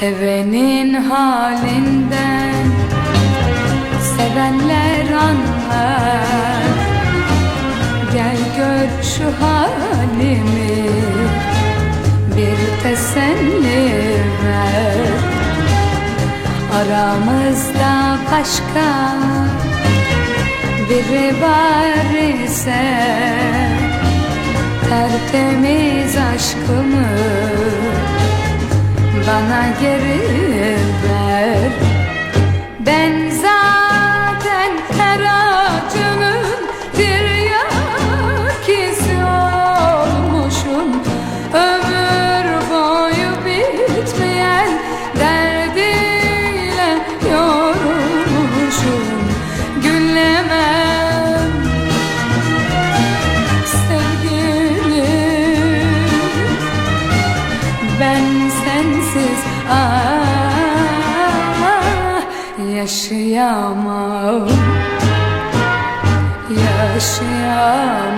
Sevenin halinden. Sevenler anlar. Gel gör şu halimi. Bir teselli ver. Aramızda başka biri var ise Tertemiz aşkımı bana geri ver. Ben zaten ah, yaşayamam Yaşayamam